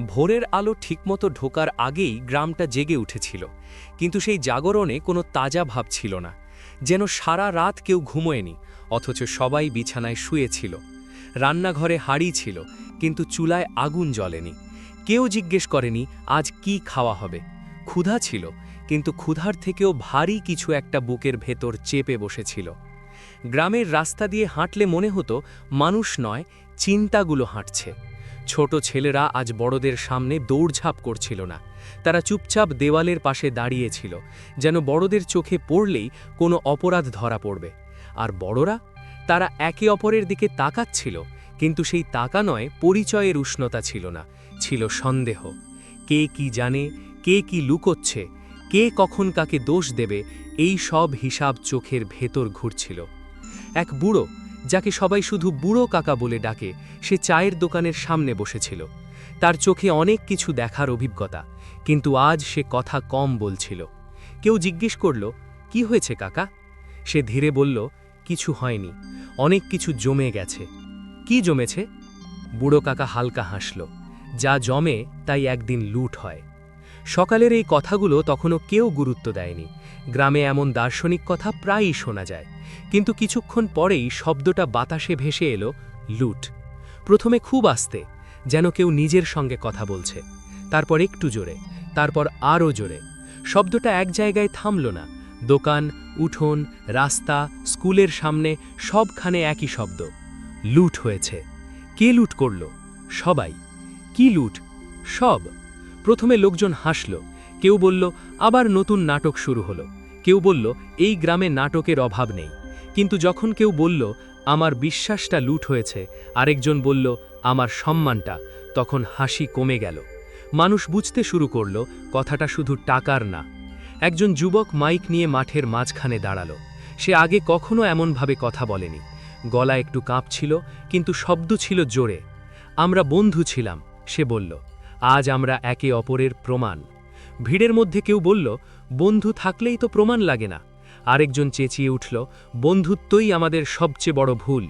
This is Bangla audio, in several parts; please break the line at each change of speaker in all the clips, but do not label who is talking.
ভোরের আলো ঠিকমতো ঢোকার আগেই গ্রামটা জেগে উঠেছিল। কিন্তু সেই জাগরণে কোনো তাজা ভাব ছিল না। যেন সারা রাত কেউ ঘুমোয়নি, অথচ সবাই বিছানায় শুয়েছিল। রান্নাঘরে হাড়ি ছিল, কিন্তু চুলায় আগুন জ্বলেনি। কেউ জিজ্ঞেস করেনি, আজ কি খাওয়া হবে? ক্ষুধা ছিল, কিন্তু ক্ষুধার থেকেও ভারী কিছু একটা বুকের ভেতর চেপে বসেছিল। গ্রামের রাস্তা দিয়ে হাঁটলে মনে হতো, মানুষ নয়, চিন্তাগুলো হাঁটছে। ছোট ছেলেরা আজ বড়দের সামনে দৌড়ঝাঁপ করছিল না। তারা চুপচাপ দেওয়ালের পাশে দাঁড়িয়েছিল, যেন বড়দের চোখে পড়লেই কোনো অপরাধ ধরা পড়বে। আর বড়রা? তারা একে অপরের দিকে তাকাচ্ছিল, কিন্তু সেই তাকা নয় পরিচয়ের উষ্ণতা ছিল না, ছিল সন্দেহ। কে কি জানে, কে কি লুকোচ্ছে, কে কখন কাকে দোষ দেবে, এই সব হিসাব চোখের ভেতর ঘুরছিল। এক বুড়ো যাকে সবাই শুধু বুড়ো কাকা বলে ডাকে, সে চায়ের দোকানের সামনে বসেছিল। তার চোখে অনেক কিছু দেখার অভিজ্ঞতা, কিন্তু আজ সে কথা কম বলছিল। কেউ জিজ্ঞেস করল, কি হয়েছে কাকা? সে ধীরে বলল, কিছু হয়নি, অনেক কিছু জমে গেছে। কি জমেছে? বুড়ো কাকা হালকা হাসল, যা জমে তাই একদিন লুট হয়। সকালের এই কথাগুলো তখনও কেউ গুরুত্ব দেয়নি। গ্রামে এমন দার্শনিক কথা প্রায়ই শোনা যায়। কিন্তু কিছুক্ষণ পরেই শব্দটা বাতাসে ভেসে এলো, লুট। প্রথমে খুব আস্তে, যেন কেউ নিজের সঙ্গে কথা বলছে। তারপর একটু জোরে, তারপর আরও জোরে। শব্দটা এক জায়গায় থামল না। দোকান, উঠোন, রাস্তা, স্কুলের সামনে, সবখানে একই শব্দ। লুট হয়েছে। কে লুট করল? সবাই। কি লুট? সব। প্রথমে লোকজন হাসল। কেউ বলল, আবার নতুন নাটক শুরু হলো। কেউ বলল, এই গ্রামে নাটকের অভাব নেই। কিন্তু যখন কেউ বলল, আমার বিশ্বাসটা লুট হয়েছে, আরেকজন বলল, আমার সম্মানটা, তখন হাসি কমে গেল। মানুষ বুঝতে শুরু করল, কথাটা শুধু টাকার না। একজন যুবক মাইক নিয়ে মাঠের মাঝখানে দাঁড়াল। সে আগে কখনো এমনভাবে কথা বলেনি। গলা একটু কাঁপছিল, কিন্তু শব্দ ছিল জোরে। আমরা বন্ধু ছিলাম, সে বলল। আজ আমরা একে অপরের প্রমাণ। ভিড়ের মধ্যে কেউ বলল, বন্ধু থাকলেই তো প্রমাণ লাগে না। আরেকজন চেঁচিয়ে উঠল, বন্ধুত্বই আমাদের সবচেয়ে বড় ভুল।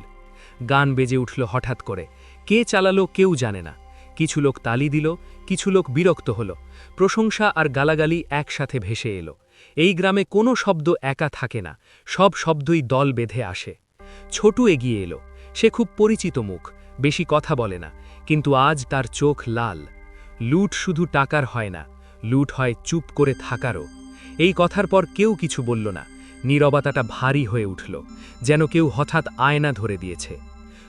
গান বেজে উঠল হঠাৎ করে। কে চালালো কেউ জানে না। কিছু লোক তালি দিল, কিছু লোক বিরক্ত হল। প্রশংসা আর গালাগালি একসাথে ভেসে এলো। এই গ্রামে কোনো শব্দ একা থাকে না, সব শব্দই দল বেঁধে আসে। ছোটু এগিয়ে এলো। সে খুব পরিচিত মুখ, বেশি কথা বলে না, কিন্তু আজ তার চোখ লাল। লুট শুধু টাকার হয় না, লুট হয় চুপ করে থাকারও। এই কথার পর কেউ কিছু বলল না। নীরবতাটা ভারী হয়ে উঠল, যেন কেউ হঠাৎ আয়না ধরে দিয়েছে।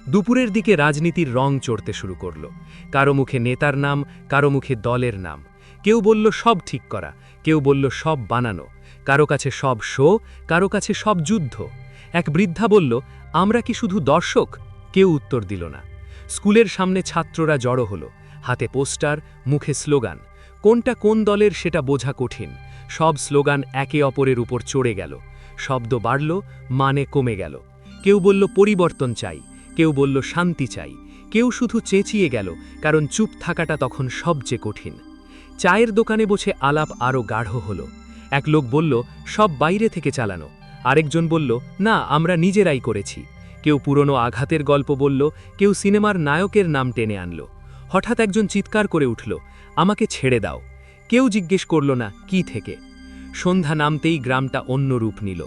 দুপুরের দিকে রাজনীতির রং চড়তে শুরু করল। কারও মুখে নেতার নাম, কারও মুখে দলের নাম। কেউ বলল, সব ঠিক করা। কেউ বলল, সব বানানো। কারও কাছে সব শো, কারও কাছে সব যুদ্ধ। এক বৃদ্ধা বলল, আমরা কি শুধু দর্শক? কেউ উত্তর দিল না। স্কুলের সামনে ছাত্ররা জড়ো হলো। হাতে পোস্টার, মুখে স্লোগান। কোনটা কোন দলের সেটা বোঝা কঠিন। সব স্লোগান একে অপরের উপর চড়ে গেল। শব্দ বাড়ল মানে কমে গেল। কেউ বলল, পরিবর্তন চাই। কেউ বলল, শান্তি চাই। কেউ শুধু চেঁচিয়ে গেল, কারণ চুপ থাকাটা তখন সবচেয়ে কঠিন। চায়ের দোকানে বসে আলাপ আরও গাঢ় হল। এক লোক বলল, সব বাইরে থেকে চালানো। আরেকজন বলল, না, আমরা নিজেরাই করেছি। কেউ পুরনো আঘাতের গল্প বলল, কেউ সিনেমার নায়কের নাম টেনে আনল। হঠাৎ একজন চিৎকার করে উঠল, আমাকে ছেড়ে দাও। কেউ জিজ্ঞেস করল না, কি থেকে? সন্ধ্যা নামতেই গ্রামটা অন্য রূপ নিল।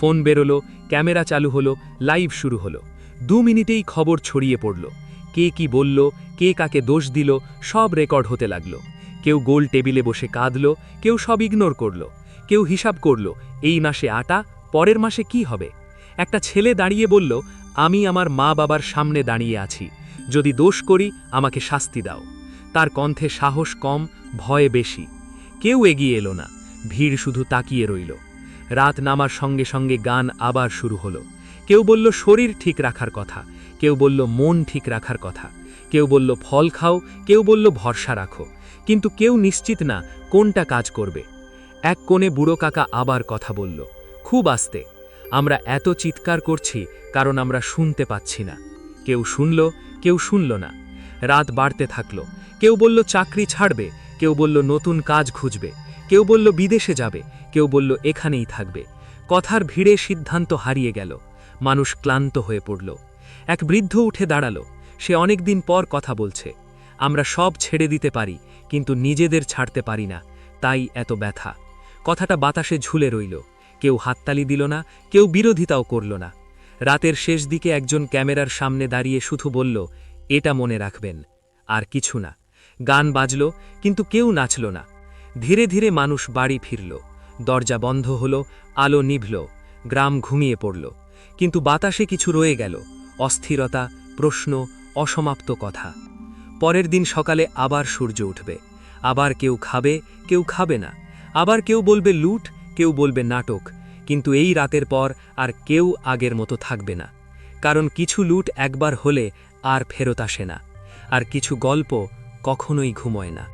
ফোন বেরোলো, ক্যামেরা চালু হলো, লাইভ শুরু হলো। দু মিনিটেই খবর ছড়িয়ে পড়ল। কে কি বলল, কে কাকে দোষ দিল, সব রেকর্ড হতে লাগল। কেউ গোল টেবিলে বসে কাঁদল, কেউ সব ইগনোর করল। কেউ হিসাব করল, এই মাসে আটা, পরের মাসে কি হবে? একটা ছেলে দাঁড়িয়ে বলল, আমি আমার মা বাবার সামনে দাঁড়িয়ে আছি। যদি দোষ করি, আমাকে শাস্তি দাও। তার কণ্ঠে সাহস কম, ভয়ে বেশি। কেউ এগিয়ে এলো না, ভিড় শুধু তাকিয়ে রইল। রাত নামার সঙ্গে সঙ্গে গান আবার শুরু হলো। কেউ বলল, শরীর ঠিক রাখার কথা। কেউ বলল, মন ঠিক রাখার কথা। কেউ বলল, ফল খাও। কেউ বলল, ভরসা রাখো। কিন্তু কেউ নিশ্চিত না কোনটা কাজ করবে। এক কোণে বুড়ো কাকা আবার কথা বলল, খুব আস্তে। আমরা এত চিৎকার করছি, কারণ আমরা শুনতে পাচ্ছি না। কেউ শুনল কেউ শুনল না। রাত বাড়তে থাকল কেউ বলল চাকরি ছাড়বে, কেউ বলল নতুন কাজ খুঁজবে, কেউ বলল বিদেশে যাবে, কেউ বলল এখানেই থাকবে। কথার ভিড়ে সিদ্ধান্ত হারিয়ে গেল। মানুষ ক্লান্ত হয়ে পড়ল। এক বৃদ্ধ উঠে দাঁড়াল। সে অনেকদিন পর কথা বলছে। আমরা সব ছেড়ে দিতে পারি, কিন্তু নিজেদের ছাড়তে পারি না। তাই এত ব্যথা। কথাটা বাতাসে ঝুলে রইল। কেউ হাততালি দিল না, কেউ বিরোধিতাও করল না। রাতের শেষ দিকে একজন ক্যামেরার সামনে দাঁড়িয়ে শুধু বলল, এটা মনে রাখবেন। আর কিছু না। গান বাজল, কিন্তু কেউ নাচল না। ধীরে ধীরে মানুষ বাড়ি ফিরল। দরজা বন্ধ হল, আলো নিভল, গ্রাম ঘুমিয়ে পড়ল। কিন্তু বাতাসে কিছু রয়ে গেল, অস্থিরতা, প্রশ্ন, অসমাপ্ত কথা। পরের দিন সকালে আবার সূর্য উঠবে। আবার কেউ খাবে কেউ খাবে না। আবার কেউ বলবে লুট, কেউ বলবে নাটক। কিন্তু এই রাতের পর আর কেউ আগের মতো থাকবে না। কারণ কিছু লুট একবার হলে আর ফেরত আসে না। আর কিছু গল্প কখনোই ঘুমোয় না।